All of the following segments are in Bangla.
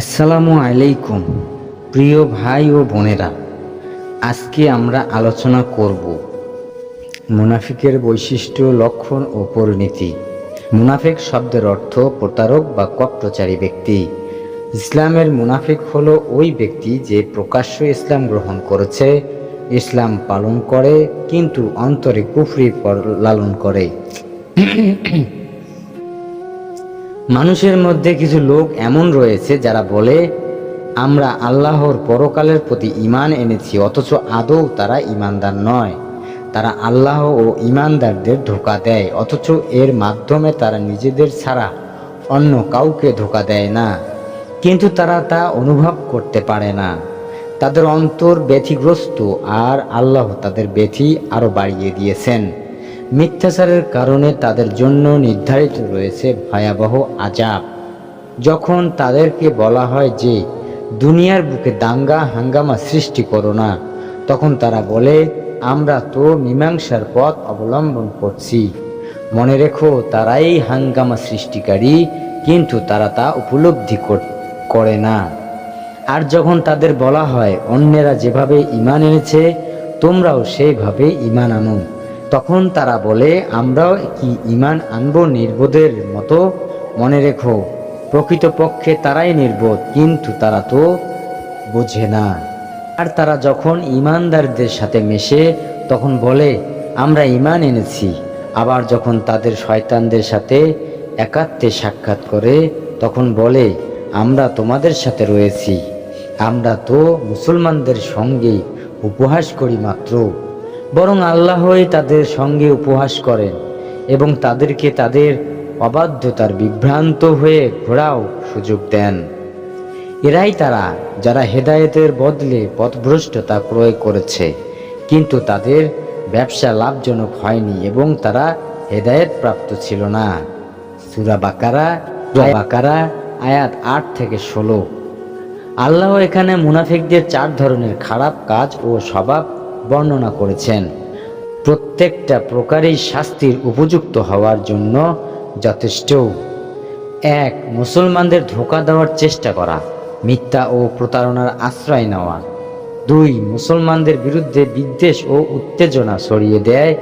আসসালামু আলাইকুম, প্রিয় ভাই ও বোনেরা। আজকে আমরা আলোচনা করব মুনাফিকের বৈশিষ্ট্য, লক্ষণ ও পরিণতি। মুনাফিক শব্দের অর্থ প্রতারক বা কপ্টচারী ব্যক্তি। ইসলামের মুনাফিক হলো ওই ব্যক্তি যে প্রকাশ্য ইসলাম গ্রহণ করেছে, ইসলাম পালন করে, কিন্তু অন্তরে কুফরি লালন করে। মানুষের মধ্যে কিছু লোক এমন রয়েছে যারা বলে, আমরা আল্লাহর পরকালের প্রতি ইমান এনেছি, অথচ আদৌ তারা ইমানদার নয়। তারা আল্লাহ ও ইমানদারদের ধোকা দেয়, অথচ এর মাধ্যমে তারা নিজেদের ছাড়া অন্য কাউকে ধোকা দেয় না। কিন্তু তারা তা অনুভব করতে পারে না। তাদের অন্তর ব্যথিগ্রস্ত, আর আল্লাহ তাদের ব্যথি আরও বাড়িয়ে দিয়েছেন। মিথ্যাচারের কারণে তাদের জন্য নির্ধারিত রয়েছে ভয়াবহ আজাব যখন তাদেরকে বলা হয় যে, দুনিয়ার বুকে দাঙ্গা, হাঙ্গামা সৃষ্টি করো না, তখন তারা বলে, আমরা তো মীমাংসার পথ অবলম্বন করছি। মনে রেখো, তারাই হাঙ্গামা সৃষ্টিকারী, কিন্তু তারা তা উপলব্ধি করে না। আর যখন তাদের বলা হয়, অন্যেরা যেভাবে ইমান এনেছে, তোমরাও সেইভাবে ইমান আনো। তখন তারা বলে, আমরাও কি ইমান আনব নির্বোধের মতো। মনে রেখো, প্রকৃতপক্ষে তারাই নির্বোধ, কিন্তু তারা তো বোঝে না। আর তারা যখন ইমানদারদের সাথে মেশে, তখন বলে, আমরা ইমান এনেছি। আবার যখন তাদের শয়তানদের সাথে একাত্মে সাক্ষাৎ করে, তখন বলে, আমরা তোমাদের সাথে রয়েছি। আমরা তো মুসলমানদের সঙ্গে উপহাস করি মাত্র। বরং আল্লাহই তাদের সঙ্গে উপহাস করেন এবং তাদেরকে তাদের অবাধ্যতার বিভ্রান্ত হয়ে ঘোরাও সুযোগ দেন। এরাই তারা যারা হেদায়েতের বদলে পথভ্রষ্টতা ক্রয় করেছে, কিন্তু তাদের ব্যবসা লাভজনক হয়নি এবং তারা হেদায়েত প্রাপ্ত ছিল না। সুরা বাকারা বাকারা, আয়াত আট থেকে ষোলো। আল্লাহ এখানে মুনাফিকদের চার ধরনের খারাপ কাজ ও স্বভাব বর্ণনা করেছেন। প্রত্যেকটা প্রকারেই শাস্তির উপযুক্ত হওয়ার জন্য যথেষ্ট। এক, মুসলমানদের ধোকা দেওয়ার চেষ্টা করা, মিথ্যা ও প্রতারণার আশ্রয় নেওয়া। দুই, মুসলমানদের বিরুদ্ধে বিদ্বেষ ও উত্তেজনা ছড়িয়ে দেয়,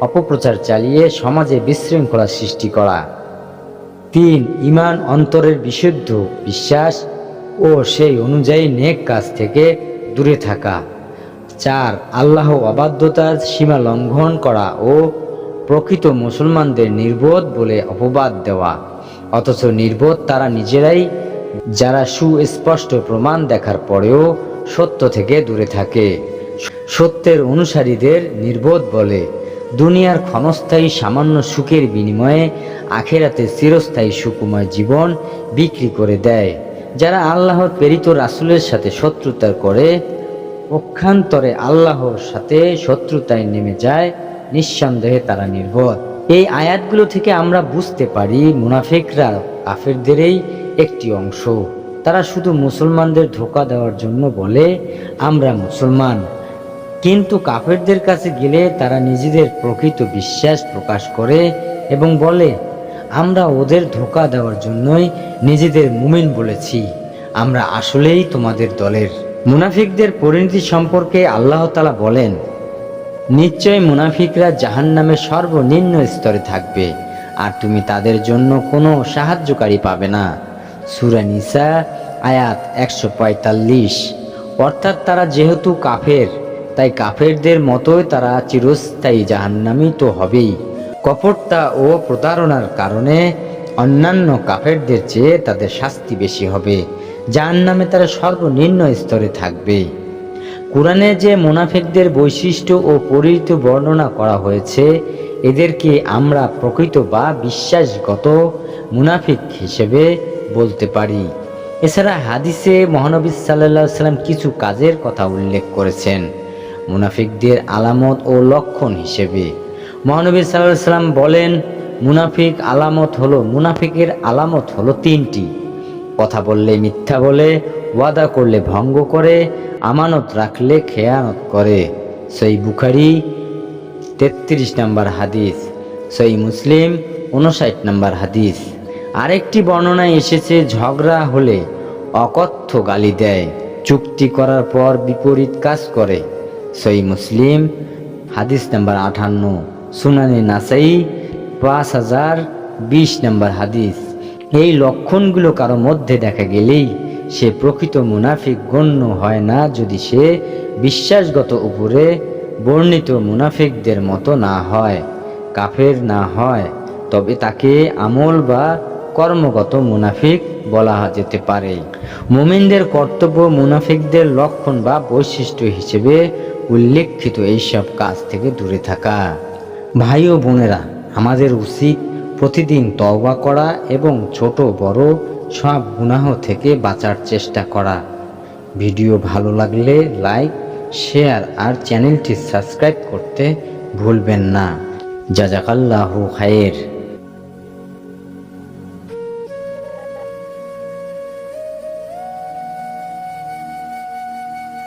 অপপ্রচার চালিয়ে সমাজে বিশৃঙ্খলা সৃষ্টি করা। তিন, ইমান অন্তরের বিশুদ্ধ বিশ্বাস ও সেই অনুযায়ী নেক কাজ থেকে দূরে থাকা। চার, আল্লাহ অবাধ্যতার সীমা লঙ্ঘন করা ও প্রকৃত মুসলমানদের নির্বোধ বলে অপবাদ দেওয়া। অথচ নির্বোধ তারা নিজেরাই, যারা সুস্পষ্ট প্রমাণ দেখার পরেও সত্য থেকে দূরে থাকে। সত্যের অনুসারীদের নির্বোধ বলে, দুনিয়ার ক্ষণস্থায়ী সামান্য সুখের বিনিময়ে আখেরাতে চিরস্থায়ী সুকুময় জীবন বিক্রি করে দেয়। যারা আল্লাহর প্রেরিত রাসুলের সাথে শত্রুতা করে পক্ষান্তরে আল্লাহর সাথে শত্রুতায় নেমে যায়, নিঃসন্দেহে তারা নির্বোধ এই আয়াতগুলো থেকে আমরা বুঝতে পারি মুনাফিকরা কাফেরদেরই একটি অংশ। তারা শুধু মুসলমানদের ধোকা দেওয়ার জন্য বলে, আমরা মুসলমান। কিন্তু কাফেরদের কাছে গেলে তারা নিজেদের প্রকৃত বিশ্বাস প্রকাশ করে এবং বলে, আমরা ওদের ধোকা দেওয়ার জন্যই নিজেদের মুমিন বলেছি। আমরা আসলেই তোমাদের দলের। মুনাফিকদের পরিণতি সম্পর্কে আল্লাহ তালা বলেন নিশ্চয় মুনাফিকরা জাহান্নামের সর্বনিম্ন স্তরে থাকবে, আর তুমি তাদের জন্য কোনো সাহায্যকারী পাবে না। সুরা নিসা, আয়াত একশো পঁয়তাল্লিশ। অর্থাৎ তারা যেহেতু কাফের, তাই কাফেরদের মতোই তারা চিরস্থায়ী জাহান্নামী তো হবেই। কপটতা ও প্রতারণার কারণে অন্যান্য কাফেরদের চেয়ে তাদের শাস্তি বেশি হবে। জাহান্নামে তারা সর্বনিম্ন স্তরে থাকবে। কোরআনে যে মুনাফিকদের বৈশিষ্ট্য ও পরিচিত বর্ণনা করা হয়েছে, এদেরকে আমরা প্রকৃত বা বিশ্বাসগত মুনাফিক হিসেবে বলতে পারি। এছাড়া হাদিসে মহানবী সাল্লাহ সাল্লাম কিছু কাজের কথা উল্লেখ করেছেন, মুনাফিকদের আলামত ও লক্ষণ হিসেবে। মহানবী সাল্লাহ সাল্লাম বলেন, মুনাফিক আলামত হলো, মুনাফিকের আলামত হলো তিনটি। কথা বললে, মিথ্যা বলে, ওয়াদা করলে, ভঙ্গ করে, আমানত রাখলে, খেয়ানত করে। সেই বুখারি, তেত্রিশ নম্বর হাদিস। সেই মুসলিম উনষাট নম্বর হাদিস। আরেকটি বর্ণনায় এসেছে, ঝগড়া হলে অকথ্য গালি দেয়, চুক্তি করার পর বিপরীত কাজ করে। সই মুসলিম, হাদিস নাম্বার আঠান্ন, সুনানি নাসাই, পাঁচ হাজার বিশ নাম্বার হাদিস। এই লক্ষণগুলো কারও মধ্যে দেখা গেলেই সে প্রকৃত মুনাফিক গণ্য হয় না যদি সে বিশ্বাসগত উপরে বর্ণিত মুনাফিকদের মতো না হয়, কাফের না হয়, তবে তাকে আমল বা কর্মগত মুনাফিক বলা যেতে পারে। মোমিনদের কর্তব্য মুনাফিকদের লক্ষণ বা বৈশিষ্ট্য হিসেবে উল্লেখিত এইসব কাজ থেকে দূরে থাকা। ভাই ও বোনেরা, আমাদের উচিত প্রতিদিন তওবা করা এবং ছোট, বড় সব গুনাহ থেকে বাঁচার চেষ্টা করা। ভিডিও ভালো লাগলে লাইক, শেয়ার আর চ্যানেলটি সাবস্ক্রাইব করতে ভুলবেন না। জাজাকাল্লাহু খায়ের।